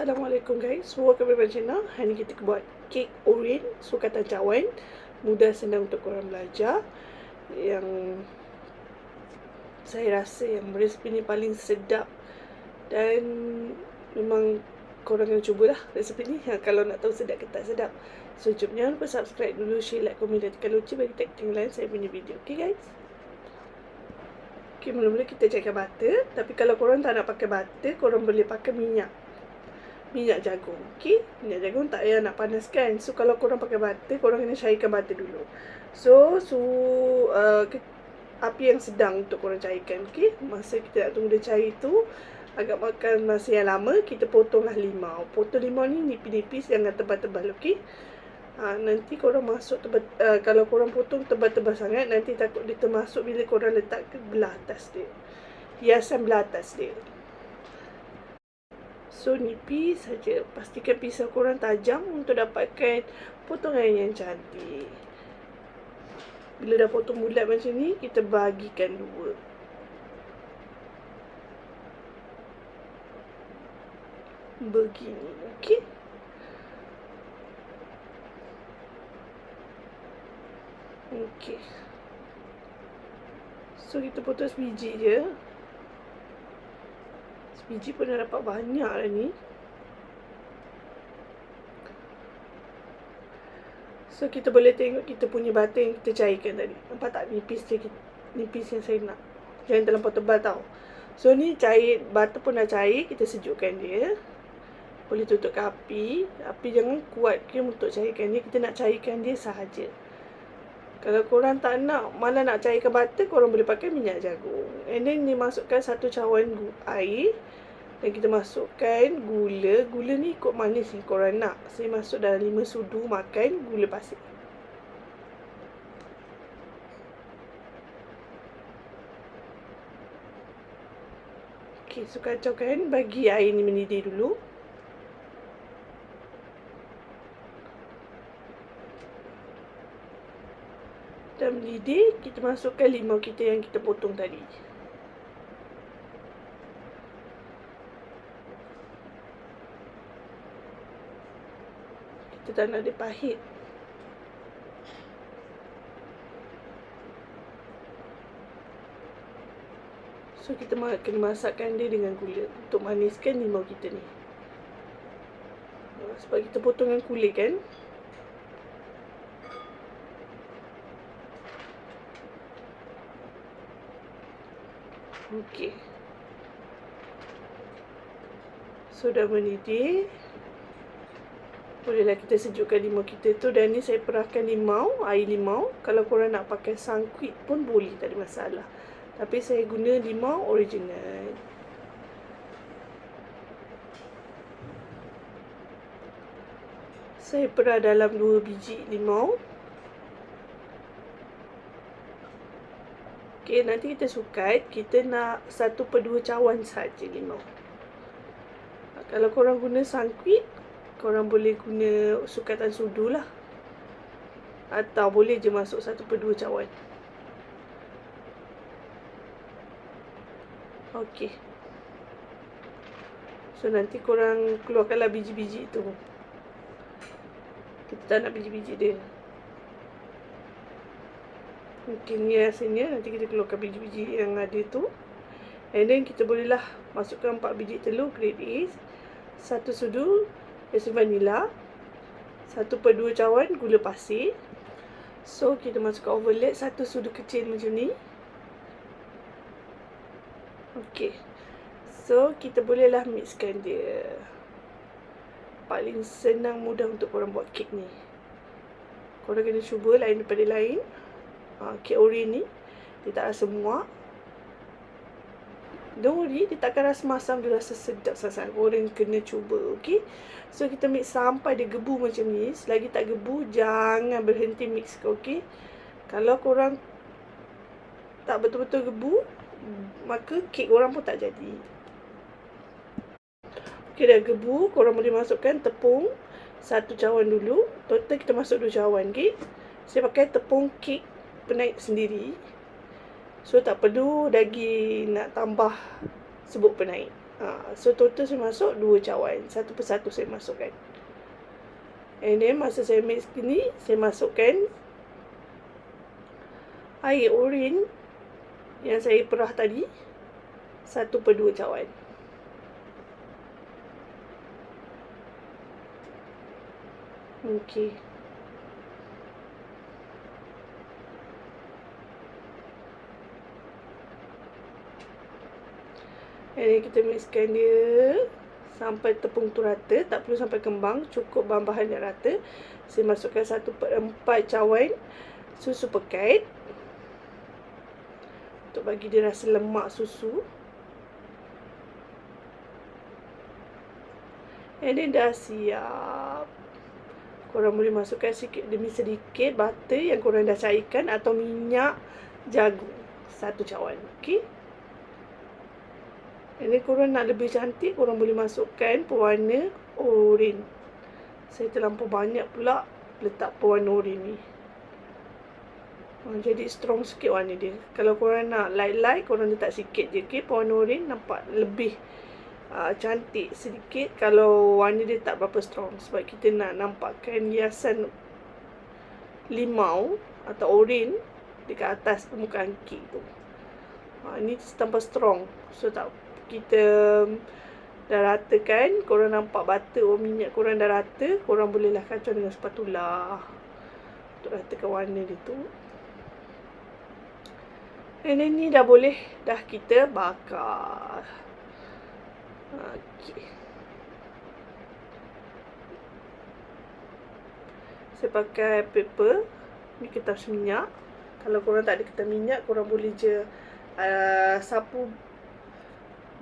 Assalamualaikum guys. Semua kami channel. Hari ni kita buat kek oren sukatan cawan. Mudah senang untuk korang belajar. Yang saya rasa yang resipi ni paling sedap dan memang korang kena cubalah resipi ni ha, kalau nak tahu sedap ke tak sedap. So jom jangan lupa subscribe dulu, share, like, komen dan tekan lonceng bagi tag-tag lain saya punya video. Okay guys? Okay, mula-mula kita cairkan butter. Tapi kalau korang tak nak pakai butter, korang boleh pakai minyak. Minyak jagung. Okay? Minyak jagung tak payah nak panaskan. So, kalau korang pakai butter, korang kena cairkan butter dulu. So, su uh, ke, api yang sedang untuk korang cairkan. Okay? Masa kita nak tunggu dia cair tu, agak makan masa yang lama, kita potonglah limau. Potong limau ni nipis-nipis, jangan tebal-tebal. Okay? Ha, nanti korang masuk tebal, uh, kalau korang potong tebal-tebal sangat nanti takut dia termasuk bila korang letak ke belah atas dia. Hiasan belah atas dia. So nipis saja. Pastikan pisau korang tajam untuk dapatkan potongan yang cantik. Bila dah potong bulat macam ni, kita bagikan dua. Begini, okey? Okey. So kita potong sebiji je. Sebiji pun dah dapat banyak dah ni. So kita boleh tengok kita punya butter yang kita cairkan tadi. Nampak tak nipis dia nipis yang saya nak. Jangan terlampau tebal tau. So ni cair butter pun dah cair, kita sejukkan dia. Boleh tutup api. Api jangan kuat ke untuk cairkan dia. Kita nak cairkan dia sahaja. Kalau korang tak nak, malah nak cairkan butter, korang boleh pakai minyak jagung. And then ni masukkan satu cawan air. Dan kita masukkan gula. Gula ni ikut manis yang korang nak. Saya masuk dalam lima sudu makan gula pasir. Okay, so kacaukan. Bagi air ni mendidih dulu. dah mendidih, kita masukkan limau kita yang kita potong tadi. Kita tak nak dia pahit. So, kita kena masakkan dia dengan gula untuk maniskan limau kita ni. Sebab kita potong dengan kulit kan. Okey. So dah mendidih. Bolehlah kita sejukkan limau kita tu dan ni saya perahkan limau, air limau. Kalau korang nak pakai sangkuit pun boleh, tak ada masalah. Tapi saya guna limau original. Saya perah dalam dua biji limau. Okey, nanti kita sukat, kita nak satu per dua cawan saja limau. Kalau korang guna sangkuit, korang boleh guna sukatan sudu lah. Atau boleh je masuk satu per dua cawan. Okey. So, nanti korang keluarkanlah biji-biji tu. Kita tak nak biji-biji dia. Mungkin ni rasanya nanti kita keluarkan biji-biji yang ada tu. And then kita bolehlah masukkan 4 biji telur grade A. Satu sudu esi vanila. Satu per dua cawan gula pasir. So kita masukkan overlap satu sudu kecil macam ni. Okay. So kita bolehlah mixkan dia. Paling senang mudah untuk korang buat kek ni. Korang kena cuba lain daripada lain uh, kek ori ni dia tak rasa muak don't worry dia takkan rasa masam dia rasa sedap sangat korang kena cuba ok so kita mix sampai dia gebu macam ni. Selagi tak gebu jangan berhenti mix ok kalau korang tak betul-betul gebu maka kek korang pun tak jadi. Ok dah gebu korang boleh masukkan tepung. Satu cawan dulu. Total kita masuk dua cawan ok saya pakai tepung kek penaik sendiri. So tak perlu lagi nak tambah sebut penaik. Ha, so total saya masuk dua cawan. Satu persatu saya masukkan. And then masa saya mix ni, saya masukkan air urin yang saya perah tadi. Satu per dua cawan. Okay. Ini kita mixkan dia sampai tepung tu rata. Tak perlu sampai kembang. Cukup bahan-bahan yang rata. Saya masukkan satu per empat cawan susu pekat. Untuk bagi dia rasa lemak susu. And then dah siap. Korang boleh masukkan sikit demi sedikit butter yang korang dah cairkan atau minyak jagung. Satu cawan. Okay. Ini korang nak lebih cantik, korang boleh masukkan pewarna oren. Saya terlampau banyak pula letak pewarna oren ni. Oh, jadi strong sikit warna dia. Kalau korang nak light-light, korang letak sikit je. Okay, pewarna oren nampak lebih uh, cantik sedikit kalau warna dia tak berapa strong. Sebab kita nak nampakkan hiasan limau atau oren dekat atas permukaan kek tu. Ha, ini tambah strong. So tak kita dah ratakan korang nampak butter oh minyak korang dah rata korang bolehlah kacau dengan spatula untuk ratakan warna dia tu. And then ni dah boleh dah kita bakar. Okay. saya pakai paper. Ni kertas minyak. Kalau korang tak ada kertas minyak korang boleh je uh, sapu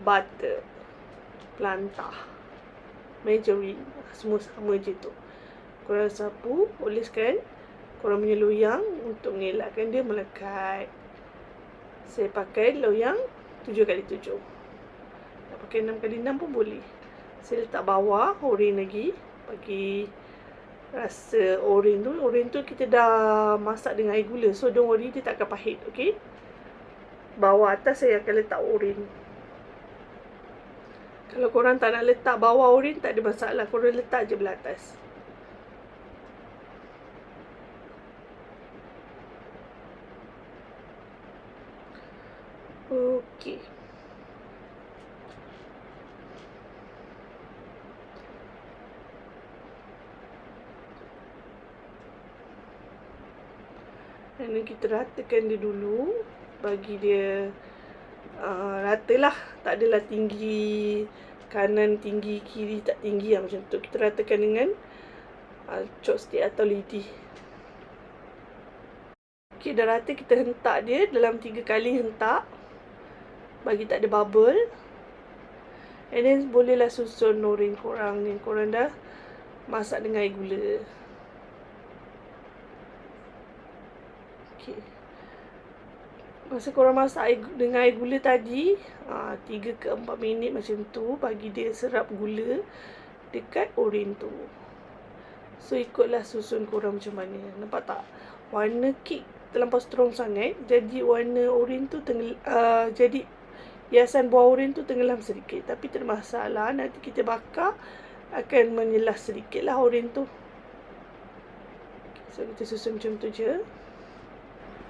butter plantah margarine semua sama je tu. Korang sapu oleskan korang punya loyang untuk mengelakkan dia melekat. Saya pakai loyang 7x7 nak pakai 6x6 pun boleh. Saya letak bawah oren lagi. Bagi rasa oren tu. Oren tu kita dah masak dengan air gula. So don't worry dia tak akan pahit okay? bawah atas saya akan letak oren kalau korang tak nak letak bawah urin, tak ada masalah. Korang letak je belah atas. Okey. Dan kita ratakan dia dulu. Bagi dia uh, rata lah. Tak adalah tinggi kanan tinggi kiri tak tinggi lah macam tu. Kita ratakan dengan uh, chopstick atau lidi. Ok dah rata kita hentak dia. Dalam tiga kali hentak bagi tak ada bubble. And then bolehlah susun norin korang. Ni korang dah masak dengan air gula. Okay. Masa korang masak air, dengan air gula tadi ha, 3 ke 4 minit macam tu Bagi dia serap gula Dekat oren tu. So ikutlah susun korang macam mana. Nampak tak? Warna kek terlampau strong sangat. Jadi warna oren tu tengel, uh, Jadi hiasan buah oren tu tenggelam sedikit. Tapi tak masalah Nanti kita bakar Akan menyelah sedikit lah oren tu. So kita susun macam tu je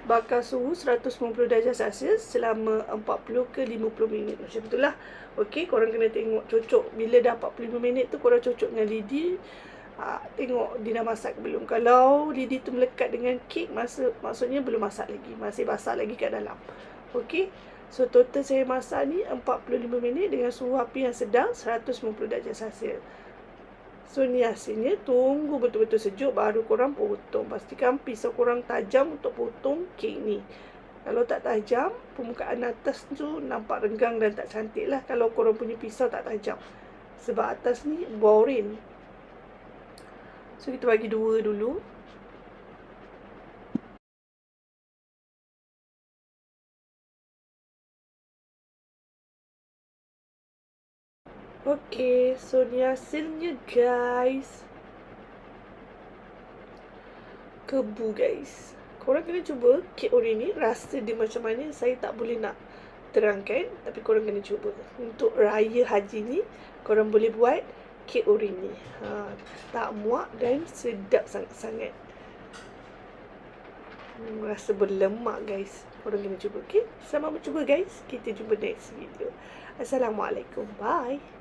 bakar suhu 150 darjah Celsius selama 40 ke 50 minit. Macam itulah. Okey, korang kena tengok cocok. Bila dah 45 minit tu korang cocok dengan lidi. Ha, tengok dia dah masak belum. Kalau lidi tu melekat dengan kek, masa, maksudnya belum masak lagi. Masih basah lagi kat dalam. Okey. So, total saya masak ni 45 minit dengan suhu api yang sedang 150 darjah Celsius. So ni tunggu betul-betul sejuk baru korang potong. Pastikan pisau korang tajam untuk potong kek ni. Kalau tak tajam, permukaan atas tu nampak renggang dan tak cantik lah kalau korang punya pisau tak tajam. Sebab atas ni boring. So kita bagi dua dulu. Okay, so ni hasilnya guys. Kebu guys. Korang kena cuba kek ori ni. Rasa dia macam mana. Saya tak boleh nak terangkan tapi korang kena cuba untuk raya haji ni korang boleh buat kek urin ni ha, tak muak dan sedap sangat-sangat hmm, rasa berlemak guys korang kena cuba okay? selamat mencuba guys kita jumpa next video Assalamualaikum bye